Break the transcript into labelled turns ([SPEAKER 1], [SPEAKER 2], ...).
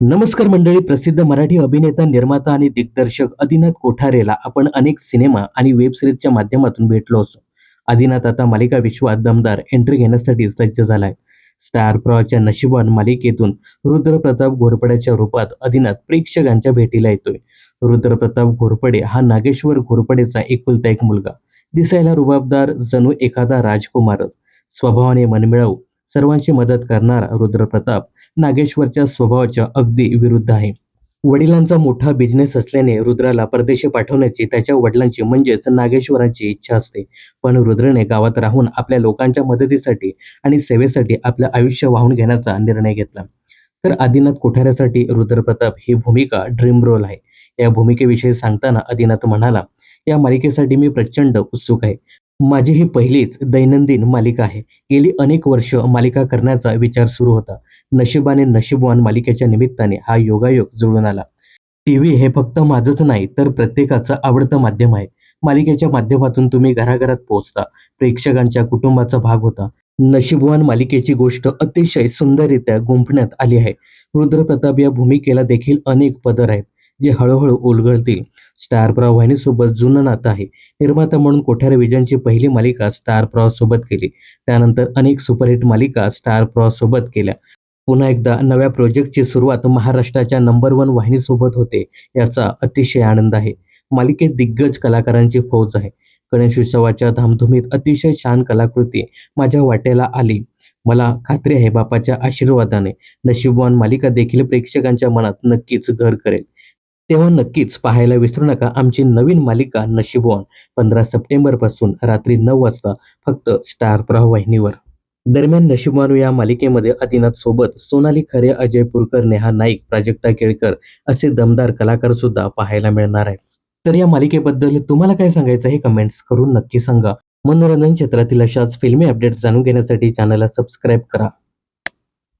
[SPEAKER 1] नमस्कार मंडळी प्रसिद्ध मराठी अभिनेता निर्माता आणि दिग्दर्शक आदिनाथ कोठारेला आपण अनेक सिनेमा आणि वेब सिरीजच्या माध्यमातून भेटलो असतो आदिनाथ आता मालिका विश्वात दमदार एंट्री घेण्यासाठी सज्ज झालाय. स्टार प्रवाच्या नशिबान मालिकेतून रुद्रप्रताप घोरपड्याच्या रूपात आदिनाथ प्रेक्षकांच्या भेटीला येतोय. रुद्रप्रताप घोरपडे हा नागेश्वर घोरपडेचा एकुलता एक मुलगा. दिसायला रुबाबदार जणू एखादा राजकुमारच. स्वभावाने मनमिळावू सर्वांची मदत करणारा रुद्रप्रताप नागेश्वरच्या स्वभावाच्या अगदी विरुद्ध आहे. वडिलांचा मोठा बिझनेस असल्याने रुद्राला परदेशी पाठवण्याची त्याच्या वडिलांची म्हणजेच नागेश्वरांची इच्छा असते. पण रुद्रने गावात राहून आपल्या लोकांच्या मदतीसाठी आणि सेवेसाठी आपलं आयुष्य वाहून घेण्याचा निर्णय घेतला. तर आदिनाथ कोठाऱ्यासाठी रुद्रप्रताप ही भूमिका ड्रीम रोल आहे. या भूमिकेविषयी सांगताना आदिनाथ म्हणाला या मालिकेसाठी मी प्रचंड उत्सुक आहे. माझी ही पहिलीच दैनंदिन मालिका आहे. गेली अनेक वर्ष मालिका करण्याचा विचार सुरू होता. नशिबाने नशीबवान मालिकेच्या निमित्ताने हा योगायोग जुळून आला. टी व्ही हे फक्त माझंच नाही तर प्रत्येकाचं आवडतं माध्यम आहे. मालिकेच्या माध्यमातून तुम्ही घराघरात पोहोचता. प्रेक्षकांच्या कुटुंबाचा भाग होता. नशीबवान मालिकेची गोष्ट अतिशय सुंदररित्या गुंफण्यात आली आहे. रुद्रप्रताप या भूमिकेला देखील अनेक पदर आहेत. जे हळूहळू उलगडतील. स्टार प्रवाह वाहिनीसोबत जुनं नातं आहे. निर्माता म्हणून कोठारे विजनची पहिली मालिका स्टार प्रवाह सोबत केली. त्यानंतर अनेक सुपरहिट मालिका स्टार प्रवाह सोबत केल्या. पुन्हा एकदा नव्या प्रोजेक्टची सुरुवात महाराष्ट्राच्या नंबर वन वाहिनीसोबत होते याचा अतिशय आनंद आहे. मालिकेत दिग्गज कलाकारांची फौज आहे. गणेशोत्सवाच्या धामधुमीत अतिशय छान कलाकृती माझ्या वाट्याला आली. मला खात्री आहे बापाच्या आशीर्वादाने नशीबवान मालिका देखील प्रेक्षकांच्या मनात नक्कीच घर करेल. तेव्हा नक्कीच पाहायला विसरू नका आमची नवीन मालिका नशीबवान पंधरा सप्टेंबरपासून रात्री नऊ वाजता फक्त स्टार प्रवाह वाहिनीवर दरम्यान नशिबानू या मालिकेमध्ये आदिनाथ सोबत सोनाली खरे अजय पुरकर नेहा नाईक प्राजक्ता केळकर असे दमदार कलाकार सुद्धा पाहायला मिळणार आहेत. तर या मालिकेबद्दल तुम्हाला काय सांगायचं हे कमेंट्स करून नक्की सांगा. मनोरंजन क्षेत्रातील अशाच फिल्मी अपडेट्स जाणून घेण्यासाठी चॅनलला सबस्क्राईब करा.